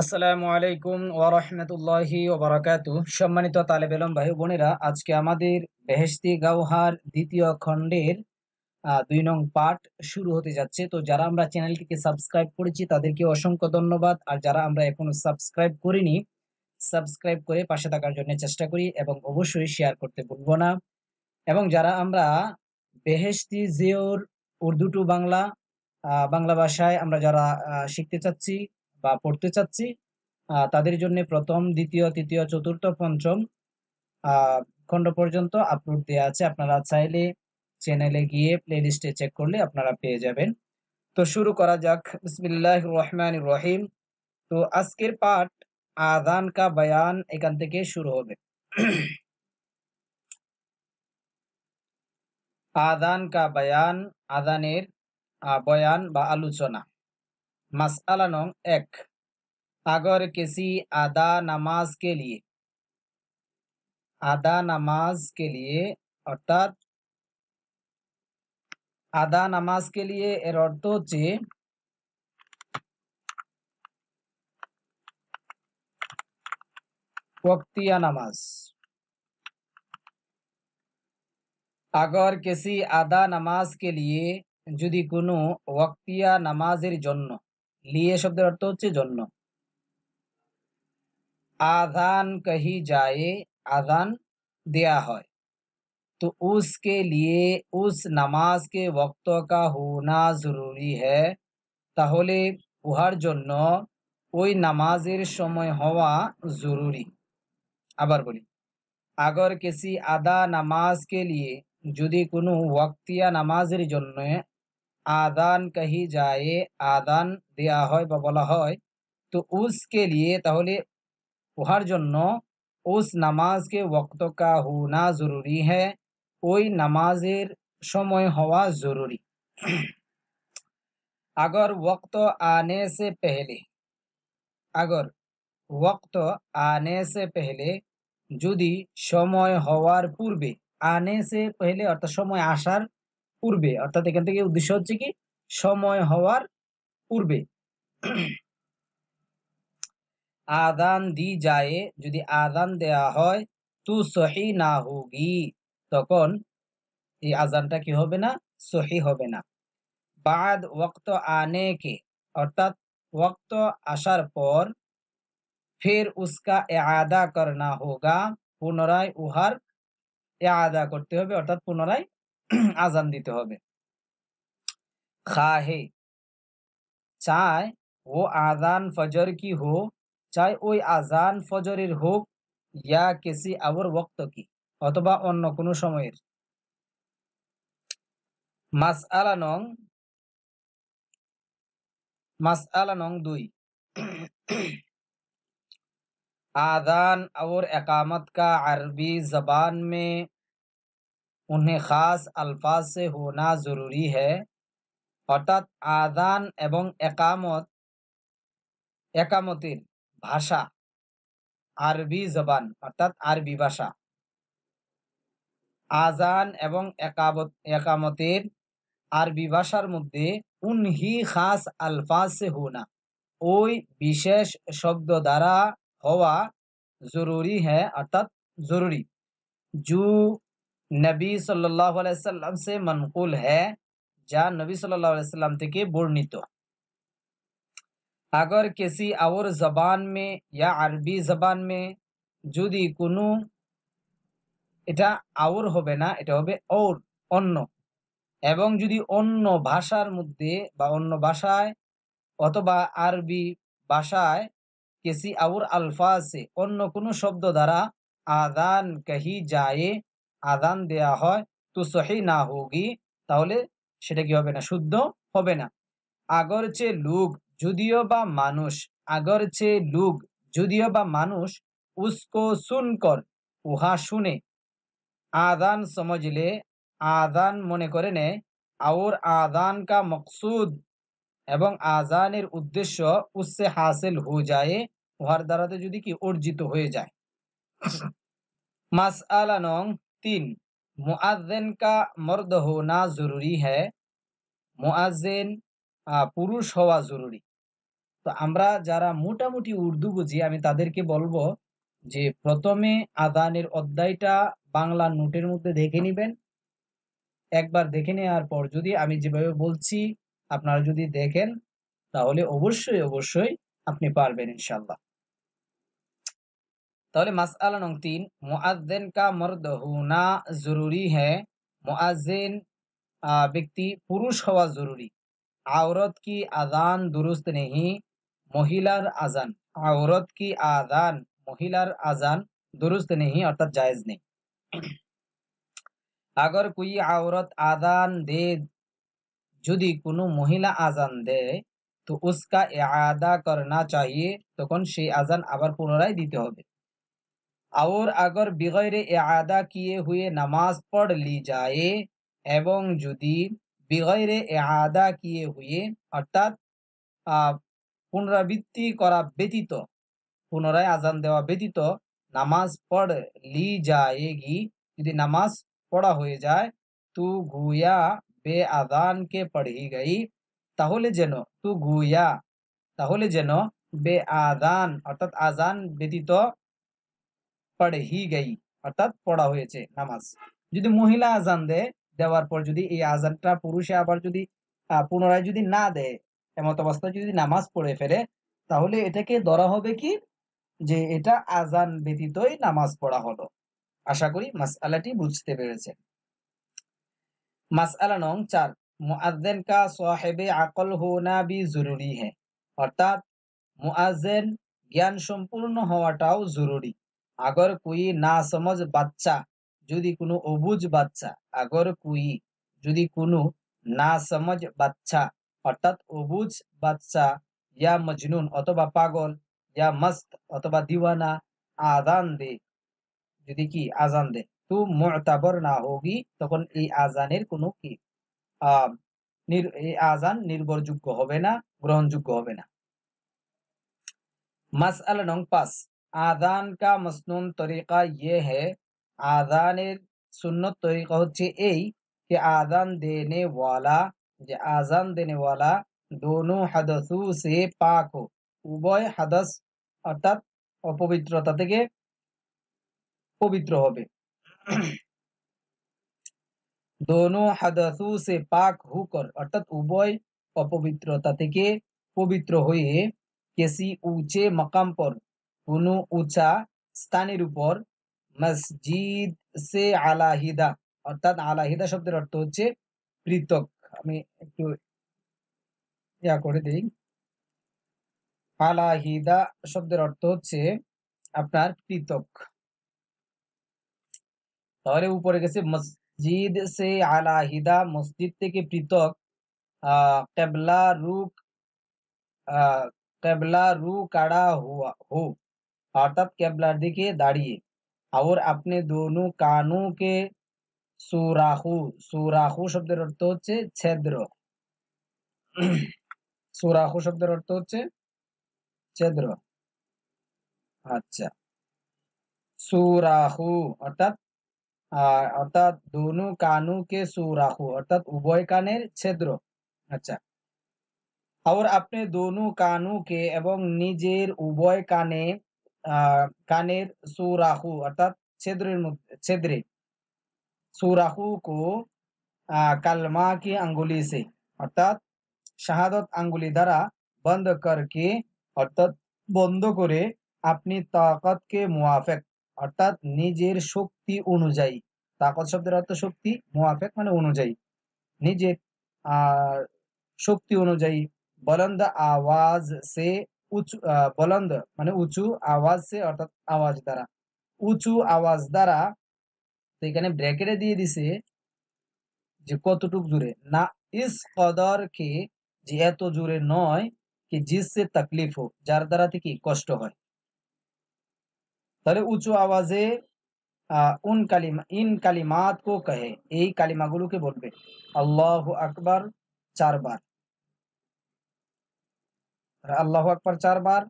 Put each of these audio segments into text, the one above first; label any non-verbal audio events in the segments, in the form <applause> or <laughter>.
আসসালামু আলাইকুম ওরহমতুল্লাহি ওবরাকাতু সম্মানিত তালেব এলম ভাই বোনেরা, আজকে আমাদের বেহেশতি গাওহার দ্বিতীয় খণ্ডের দুই নং পাঠ শুরু হতে যাচ্ছে। তো যারা আমরা চ্যানেলটিকে সাবস্ক্রাইব করেছি, তাদেরকে অসংখ্য ধন্যবাদ। আর যারা আমরা এখনও সাবস্ক্রাইব করিনি, সাবস্ক্রাইব করে পাশে থাকার জন্য চেষ্টা করি এবং অবশ্যই শেয়ার করতে ভুলবো না। এবং যারা আমরা বেহেশতি জিওর উর্দু টু বাংলা বাংলা ভাষায় আমরা যারা শিখতে চাচ্ছি বা পড়তে চাচ্ছি তাদের জন্য প্রথম, দ্বিতীয়, তৃতীয়, চতুর্থ, পঞ্চম খণ্ড পর্যন্ত আপলোড দেওয়া আছে। আপনারা চাইলে চ্যানেলে গিয়ে প্লেলিস্টে চেক করলে আপনারা পেয়ে যাবেন। তো শুরু করা যাক। বিসমিল্লাহ রহমান রহিম তো আজকের পাঠ আদান কা বয়ান, এখান থেকে শুরু হবে। আদান কা বয়ান আদানের বয়ান বা আলোচনা। मसला नंग एक अगर किसी आदा नमाज के लिए आदा नमाज के लिए অর্থাৎ আদা নামাজ কে লিয়ে এর অর্থ হচ্ছে ওয়াক্তিয়া নামাজ আগর কেসি আদা নামাজ কে লিয়ে যদি কোনো ওয়াক্তিয়া নামাজের জন্য লিয়ে শব্দের অর্থ হচ্ছে জন্য আধান কহি যায় আধান দেয়া হয় तो उसके लिए उस নামাজ के वक्तों का होना जरूरी है তাহলে উহার জন্য ওই নামাজের সময় হওয়া জরুরি আবার বলি আগর কিসি আদা নামাজ কে লিয়ে যদি কোনো ওয়াক্তিয়া নামাজের জন্য আদান কহি যায় আদান দেয়া হয় বা বলা হয় তো উসকে লিয়ে তাহলে উহার জন্য উস নামাজকে ওয়াক্ত কা হোনা জরুরি হ্যাঁ ওই নামাজের সময় হওয়া জরুরি अगर वक्त आने से पहले अगर वक्त आने से पहले যদি সময় হওয়ার পূর্বে আনে সে পহলে অর্থাৎ সময় আসার পূর্বে। অর্থাৎ এখান থেকে উদ্দেশ্য হচ্ছে কি? সময় হওয়ার পূর্বে। আদান দি যায়, যদি আদান দেয়া হয়, তু সহি না হোগি। তখন এই আজানটা কি হবে না? সহি হবে না। বাদ ওক্ত আনে কে? অর্থাৎ ওক্ত আসার পর ফের উসকা আদা করনা হোগা। পুনরায় উহার আদা করতে হবে, অর্থাৎ পুনরায় <clears throat> আজান দিতে হবে খাহে চায় ও আজান ফজর কি হো চাই ওই আজান ফজরের হোক ইয়া কেসি আবর ওক্ত কি অথবা অন্য কোনো সময়ের মাসআলা নং मसला नंग दुई <clears throat> आदान और एकामत का अरबी जबान में উन्हें খাস আলফাজ সে হোনা জরুরি হ্যাঁ অর্থাৎ আদান এবং একামত একামতের ভাষা আরবি জবান অর্থাৎ আরবি ভাষা আজান এবং একামতের আরবি ভাষার মধ্যে উনহি খাস আলফাজ সে হোনা ওই বিশেষ শব্দ দ্বারা হওয়া জরুরি হ্যাঁ অর্থাৎ জরুরি জু নবী সাল্লাহ আলাইসাল্লাম সে মনকুল হ্যাঁ যা নবী সাল্লাহ আলাইসাল্লাম থেকে বর্ণিত। আগর কেসি আওর জবান মে ইয়া আরবি জবান মে যদি কোনো এটা আওর হবে না, এটা হবে ওর অন্য। এবং যদি অন্য ভাষার মধ্যে বা অন্য ভাষায় অথবা আরবি ভাষায় কেসি আউর আলফা আছে অন্য কোনো শব্দ দ্বারা আদান কাহি যায় আদান দেয়া হয়, তো সহি না হোগি, তাহলে সেটা কি হবে না? শুদ্ধ হবে না। আগর চেয়ে লুক যদিও বা মানুষ, আগর চেয়ে লুক যদিও বা মানুষ, উসকো শুনকর উহা শুনে। আদান সমঝলে, আদান মনে করে নেয় আর আদান কা মকসুদ, এবং আজানের উদ্দেশ্য উসে হাসিল হয়ে যায়, উহার দ্বারাতে যদি কি অর্জিত হয়ে যায়। মাসআলা নং তিন, মুআজ্জিন কা মর্দ হোনা জরুরি হ্যায়। মুআজ্জিন পুরুষ হওয়া জরুরি। তো আমরা যারা মোটামুটি উর্দু বুঝি, আমি তাদেরকে বলব যে প্রথমে আদানের অধ্যায়টা বাংলা নোটের মধ্যে দেখে নিবেন। একবার দেখে নেওয়ার পর যদি আমি যেভাবে বলছি, আপনারা যদি দেখেন, তাহলে অবশ্যই অবশ্যই আপনি পারবেন ইনশাল্লাহ তাহলে মাসআলা নং তিন, মুআজ্জিন কা মর্দ জরুরি হ্যাঁ মুআজ্জিন ব্যক্তি পুরুষ হওয়া জরুরি। আওরত কি আজান দুরুস্ত নেহি, মহিলার আজান আওরত কি আজান মহিলার আজান দুরুস্ত নেই অর্থাৎ জায়েজ নেই। আগর কুই আওরত আজান দে, যদি কোনো মহিলা আজান দেয় তো উসকা আদা করনা চাহিয়ে, তখন সেই আজান আবার পুনরায় দিতে হবে। और अगर बिगैर आदा किए हुए নামাজ পড় লি যায় এবং যদি বিগৈরে আদা কিয়ে হুয়ে অর্থাৎ পুনরাবৃত্তি করা ব্যতীত পুনরায় আজান দেওয়া ব্যতীত নামাজ পড় লি যায়গি যদি নামাজ পড়া হয়ে যায় তু গুয়া বে আদানকে পড়ি গই তাহলে যেন তু গুয়া তাহলে যেন বে আদান অর্থাৎ আজান ব্যতীত পড়ে হি গই অর্থাৎ পড়া হয়েছে, নামাজ। যদি মহিলা আজান দেয়, দেওয়ার পর যদি এই আজানটা পুরুষে আবার যদি পুনরায় যদি না দেয়, এমত অবস্থায় যদি নামাজ পড়ে ফেলে, তাহলে এটাকে ধরা হবে কি? যে এটা আজান ব্যতীতই নামাজ পড়া হলো। আশা করি মাসআলাটি বুঝতে পেরেছেন। মাসআলা নং চার, মুআজ্জিন কা সাহেবে আকল হোনা বি জরুরি হ্যাঁ অর্থাৎ মুআজ্জিন জ্ঞান সম্পূর্ণ হওয়াটাও জরুরি। আগর কুই না সমজ বাচ্চা, যদি কোনো অবুজ বাচ্চা, আগর কুই, যদি কোনো না সমজ বাচ্চা, অর্থাৎ অবুজ বাচ্চা, ইয়া মজনুন অথবা পাগল, ইয়া মস্ত অথবা দিওয়ানা আদান দে। যদি কি? আজান দে। তো মোতাবর না হোগি তখন এই আজানের কোনো কি? এই আজান নির্ভরযোগ্য হবে না, গ্রহণযোগ্য হবে না। মাস আল নং পাস আদান কা মসনুন তরিকা ইয়ে হে আদানের সুন্নত তরিকা হচ্ছে এই कि आजान देने वाला যে আজান দেনে ওয়ালা দোনো হাদসু সে পাক হো উভয় হাদস অর্থাৎ অপবিত্রতা থেকে পবিত্র হবে দোনো হাদসু সে পাক হুকর অর্থাৎ উভয় অপবিত্রতা থেকে পবিত্র হয়ে কেসি উঁচে মাকাম পর কোনো উঁচা স্থানের উপর মসজিদ সে আলাহিদা, অর্থাৎ আলাহিদা শব্দের অর্থ হচ্ছে পৃথক। আমি একটু ইয়া করে দিই। আলাহিদা শব্দের অর্থ হচ্ছে আপনার পৃথক। তাহলে উপরে গেছে মসজিদ সে আলাহিদা, মসজিদ থেকে পৃথক কেবলা রুক কেবলা রু কাড়া হুয়া, হো। অর্থাৎ কেবলার দিকে দাঁড়িয়ে আর আপনি দোনো কানু কে সুরাহু সুরাহু শব্দের অর্থ হচ্ছে ছেদ্র সুরাহু শব্দের অর্থ হচ্ছে ছেদ্র আচ্ছা সুরাহু অর্থাৎ অর্থাৎ দোনো কানু কে সুরাহু অর্থাৎ উভয় কানের ছেদ্র আচ্ছা আর আপনি দোনো কানু কে এবং নিজের উভয় কানে কানের সুরাহু অর্থাৎ ছেদ্রের মধ্যে, ছেদ্রে। সুরাহু কো কালমা কি আঙ্গুলি সে, অর্থাৎ শাহাদত আঙ্গুলি দ্বারা বন্ধ করকে, অর্থাৎ বন্ধ করে আপনি তাকতকে মুআফেক, অর্থাৎ নিজের শক্তি অনুযায়ী। তাকত শব্দের অর্থ শক্তি, মুআফেক মানে অনুযায়ী। নিজের আহ শক্তি অনুযায়ী বলন্দ আওয়াজ সে উঁচু বলন্দ মানে উঁচু আওয়াজ সে অর্থাৎ আওয়াজ দ্বারা। উঁচু আওয়াজ দ্বারা, তো এখানে ব্র্যাকেটে দিয়ে দিছে যে কতটুক জুড়ে না ইস কদর কে যে এত জোরে নয় কি জিসে তকলিফ হোক যার দ্বারা থেকে কষ্ট হয়। তাহলে উঁচু আওয়াজে উন কালিমা, ইন কালিমাত কো কহে, এই কালিমাগুলোকে বলবে। আল্লাহ আকবার চারবার। আল্লাহ আকবার চারবার।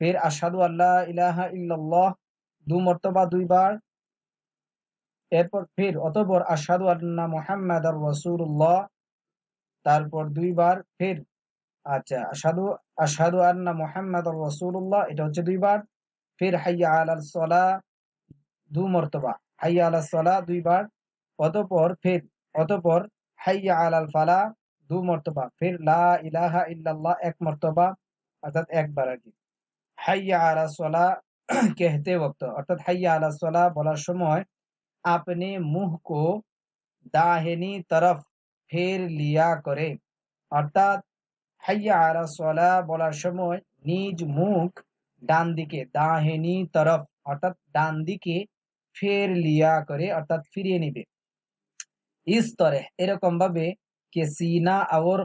ফির আসাদু আল্লাহ ইলাহা ইল্লাল্লাহ দু মর্তবা দুইবার এরপর ফির অতপর আসাদু আল্লাহ মোহাম্মদ রসুল্লাহ তারপর দুইবার ফির আচ্ছা আসাদু আশহাদু আন্না মুহাম্মাদুর রাসূলুল্লাহ, এটা হচ্ছে দুইবার ফের হাইয়া আলাল সলা, দু মর্তবা, হাইয়া আলাল সলা দুইবার অতঃপর ফের, অতঃপর হাইয়া আলাল ফালা দু মর্তবা, ফির লা ইলাহা ইল্লাল্লাহ এক মর্তবা, অর্থাৎ একবার আর কি। হাইয়া আলা সোলা কেহতে বক্ত অর্থাৎ হাইয়া আলা সোলা বলার সময় আপনি মুহ কো দাহিনী তরফ ফের লিয়া করে, অর্থাৎ হাইয়া আলা সোলা বলার সময় নিজ মুখ ডান দিকে দাহিনী তরফ, অর্থাৎ ডান দিকে ফের লিয়া করে, অর্থাৎ ফিরিয়ে নিবে। ইস্তরে এরকম ভাবে কে সিনা আর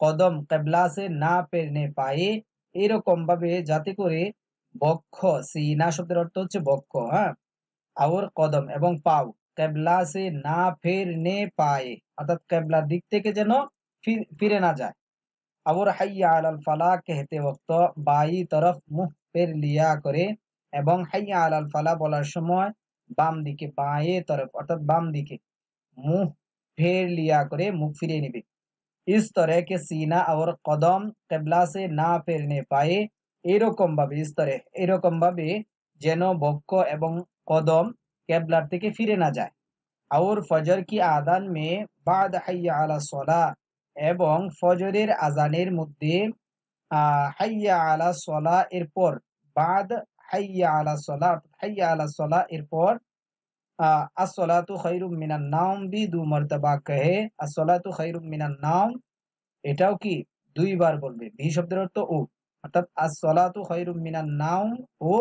কদম কেবলা সে না পেরনে পায়ে এরকম ভাবে যাতে করে বক্ষ সিনা শব্দের অর্থ হচ্ছে বক্ষ হ্যাঁ আর কদম এবং পাও কেবলা সে না ফেরনে পায়ে অর্থাৎ কেবলার দিক থেকে যেন ফিরে না যায় और হাইয়া আলাল ফালা कहते वक्त বাই তরফ মুখ ফের লিয়া করে এবং হাইয়া আলাল ফালা বলার সময় বাম দিকে বায়ে তরফ অর্থাৎ বাম দিকে মুখ ফের লিয়া করে মুখ ফিরিয়ে নিবে इस तरह के सीना और कदम কেবলা সে না ফেরনে পায়ে এরকম ভাবে স্তরে এরকম ভাবে যেন বক্ষ এবং কদম কেবলার থেকে ফিরে না যায় আর ফজর কি আদান মে বাদ হাইয়া আলা সলা এবং ফজরের আজানের মধ্যে হাইয়া আলা সলা এরপর বাদ হাইয়া আলা সলা হাইয়া আলা সলা এরপর এটাও কি দুইবার বলবে? শব্দের অর্থ ও। অর্থাৎ মিনান ও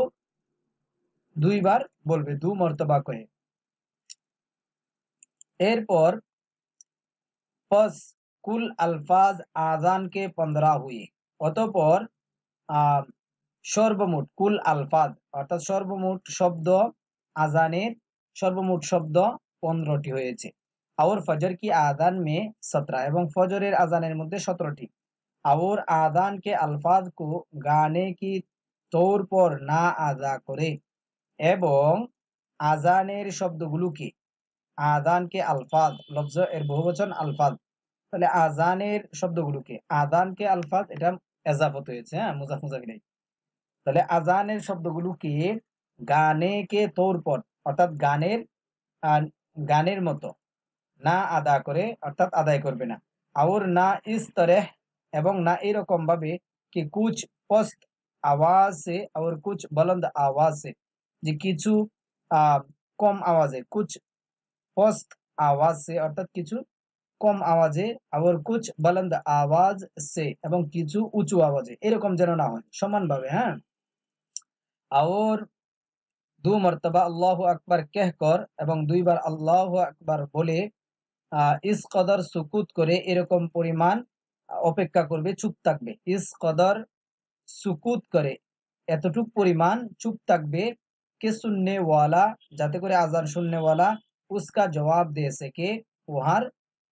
দুইবার বলবে দু মর্তবা এরপর পস কুল আলফাজ আজান কে পনেরো হুয়ে। অতপর সর্বমোট কুল আলফাজ, অর্থাৎ সর্বমোট শব্দ আজানের সর্বমোট শব্দ পনেরোটি হয়েছে। আওর ফজর কি আদান মে সতরা? এবং ফজরের আজানের মধ্যে সতেরোটি। আওর আদান কে আলফাজ কু গানে কি তোর পর না আদা করে? এবং আজানের শব্দগুলোকে আদানকে আলফাজ, লফজ এর বহুবচন আলফাজ। তাহলে আজানের শব্দগুলোকে আদানকে আলফাজ, এটা এজাফত হয়েছে হ্যাঁ মুজাফ মুজাফিলাই তাহলে আজানের শব্দগুলোকে গানে কে তোর পর অর্থাৎ গানের গানের মতো। না আদা করে, অর্থাৎ আদায় করবে না। আউর না ইস তরেহ, এবং না এরকম ভাবে কি কুচ পস্ত আওয়াজ আর কুচ বলন্দ আওয়াজ, যে কিছু কম আওয়াজে, কুচ পস্ত আওয়াজ, অর্থাৎ কিছু কম আওয়াজে আবার কুচ বলন্দ আওয়াজ সে এবং কিছু উঁচু আওয়াজে, এরকম যেন না হয়, সমানভাবে হ্যাঁ? আর দু মর্তবা আল্লাহ আকবার কেহকর এবং দুইবার আল্লাহ আকবার বলে ইস কদর সুকুত করে এরকম পরিমাণ অপেক্ষা করবে, চুপ থাকবে। ইস কদর সুকুত করে এতটুক পরিমাণ চুপ থাকবে কে শুননে ওয়ালা যাতে করে আজান শুননেওয়ালা উসকা জবাব দিয়ে কে উহার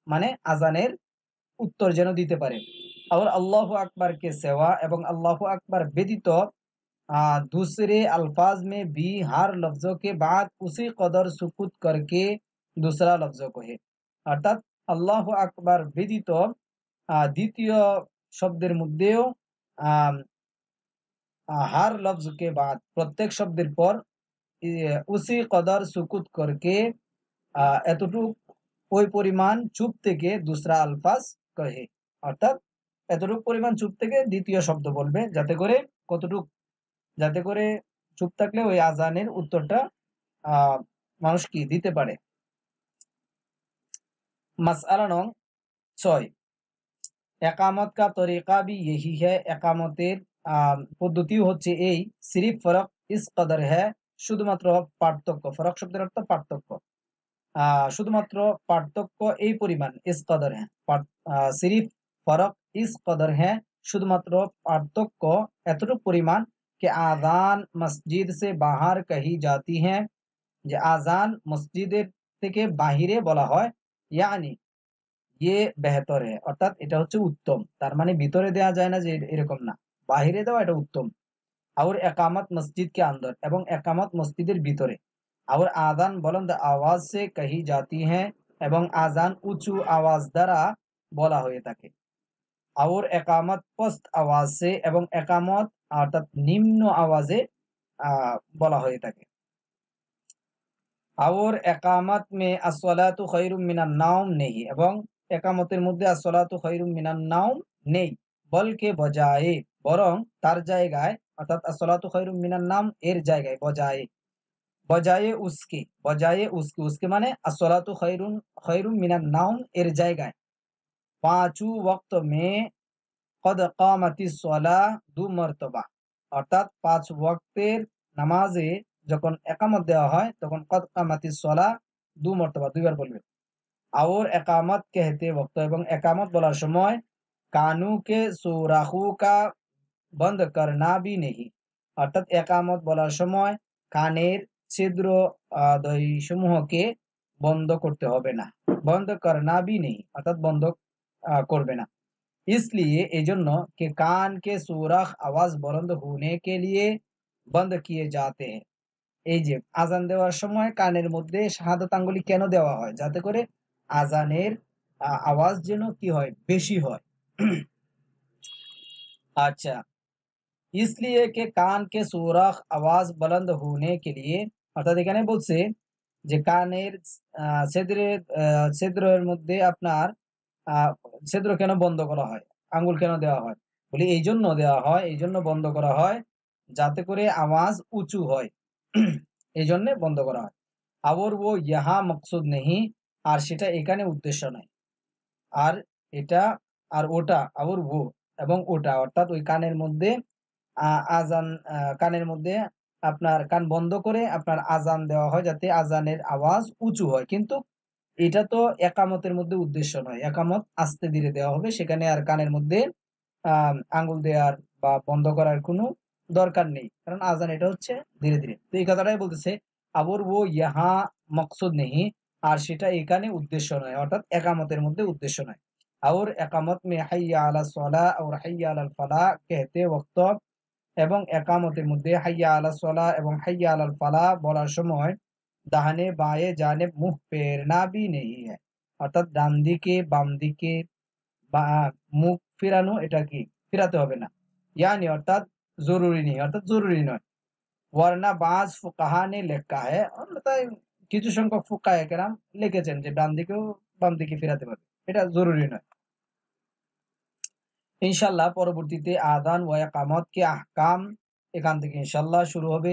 মানে আজানের উত্তর যেন দিতে পারে। আবার আল্লাহ আকবর কে সেওয়া এবং আল্লাহ আকবর ব্যতীত दूसरे अल्फाज में भी हर लफ्जों के बाद उसी कदर सुकुत करके दूसरा लफ्जों को है অর্থাৎ আল্লাহ আকবার ব্যতীত দ্বিতীয় শব্দের মধ্যেও হার লফজকে বাদ প্রত্যেক শব্দের পর উসি কদর সুকুত করকে এতটুক ওই পরিমাণ চুপ থেকে দুসরা আলফাজ কহে অর্থাৎ এতটুক পরিমাণ চুপ থেকে দ্বিতীয় শব্দ বলবে যাতে করে কতটুক যাতে করে চুপ থাকলে ওই আজানের উত্তরটা মানুষ কি দিতে পারে। মাসআলা ছয়। একামত কা তরিকা বি ইহি হ্যায়। একামতের পদ্ধতিও হচ্ছে এই, সিরিফ ফরক ইস কদর হ্যায়। শুধুমাত্র পার্থক্য, ফরক শব্দের অর্থ পার্থক্য। শুধুমাত্র পার্থক্য এই পরিমাণ, ইস কদর হ্যাঁ সিরিফ ফরক ইস কদর হ্যাঁ শুধুমাত্র পার্থক্য এতটুকু পরিমাণ कि আজান মসজিদ সে বাহার কহি জাতি হ্যাঁ যে আজান মসজিদের থেকে বাহিরে বলা হয় ইয়ানি ইয়ে বেহতর হ্যাঁ অর্থাৎ এটা হচ্ছে উত্তম তার মানে ভিতরে দেওয়া যায় না যে এরকম না বাহিরে দেওয়া এটা উত্তম আর একামত মসজিদ কে আন্দর এবং একামত মসজিদের ভিতরে আর আজান বলন্দ আওয়াজ সে কহি জাতি হ্যাঁ এবং আজান উঁচু আওয়াজ দ্বারা বলা হয়ে থাকে और একামত পস্ত আওয়াজে এবং একামত অর্থাৎ নিম্ন আওয়াজে বলা হয়ে থাকে। और একামত মে আসলাতু খৈরুম মিনান নাওম নেই এবং একামতের মধ্যে আসলাতু খৈরুম মিনান নাওম নেই, বলকে বজায়ে, বরং তার জায়গায়, অর্থাৎ আসলাতু খৈরুম মিনান নাম এর জায়গায়, বজায়ে। বজায়ে উসকে বজায়ে উসকে উসকে মানে আসলাতু খৈরুন খৈরুম মিনান নাওম এর জায়গায়। পাঁচু ওয়াক্ত মে কদ কামাতি সলা দু মর্তবা। অর্থাৎ পাঁচ ওয়াক্তের নামাজে যখন একামত দেওয়া হয়, তখন কদ কামাতি সলা দু মর্তবা, দুইবার বলবেন আওর একামত কেহতে বক্ত এবং একামত বলার সময় বন্ধ করনা বি নেহি। অর্থাৎ একামত বলার সময় কানের ছিদ্র সমূহকে বন্ধ করতে হবে না। বন্ধ করনা বি নেই অর্থাৎ বন্ধ করবে না। इसलिए এজন্য कि कान के सुराख आवाज बुलंद होने के लिए बंद किए जाते हैं এই যে আজান দেওয়ার সময় কানের মধ্যে শাহাদাত আঙ্গুলি কেন দেওয়া হয় যাতে করে আজানের আহ, আওয়াজ যেন কি হয় বেশি হয় <clears throat> अच्छा इसलिए कि कान के सुराख आवाज बुलंद होने के लिए অর্থাৎ এখানে বলছে যে কানের আহ, ছেদ্রের আহ, ছেদ্রের মধ্যে আপনার আহ, ছেদ্র কেন বন্ধ করা হয়? আঙ্গুল কেন দেওয়া হয়? বলি এই জন্য দেওয়া হয় এই জন্য বন্ধ করা হয়, যাতে করে আওয়াজ উঁচু হয়। এই জন্য বন্ধ করা হয়। আবর ও ইহা মকসুদ নেহি, আর সেটা এখানে উদ্দেশ্য নয় আর এটা, আর ওটা, আবর ও এবং ওটা, অর্থাৎ ওই কানের মধ্যে আজান কানের মধ্যে আপনার কান বন্ধ করে আপনার আজান দেওয়া হয়, যাতে আজানের আওয়াজ উঁচু হয়। কিন্তু এটা তো একামতের মধ্যে উদ্দেশ্য নয়। একামত আস্তে ধীরে দেওয়া হবে। সেখানে আর কানের মধ্যে আঙ্গুল দেওয়ার বা বন্ধ করার কোনো দরকার নেই। কারণ আজান এটা হচ্ছে ধীরে ধীরে। তো এই কথাটাই বলতেছে, আবর ও ইহা মকসদ নেহি। আর সেটা এখানে উদ্দেশ্য নয়, অর্থাৎ একামতের মধ্যে উদ্দেশ্য নয়। আউর একামত মে হাইয়া আলা সলা আর হাইয়া আলাল ফালা, কেহতে বক্তব এবং একামতের মধ্যে হাইয়া আলা সলা এবং হাইয়া আলাল ফালা বলার সময় ডাহানে বায়ে জানেব মুখ ফেরনা বি নেই অর্থাৎ ডান দিকে বাম দিকে বা মুখ ফেরানো এটা কি ফেরাতে হবে না ইয়ানি অর্থাৎ জরুরি নেই অর্থাৎ জরুরি নয় ওয়ারনা বাজ ফুকাহা নে লেখা है তাই কিছু সংখ্যক ফুকাহে কেরাম লিখেছেন যে ডান দিকেও বাম দিকে ফেরাতে পারবে এটা জরুরি নয় ইনশাল্লাহ পরবর্তীতে আদান ওয়া ইকামত কে আহকাম এখান থেকে ইনশাল্লাহ শুরু হবে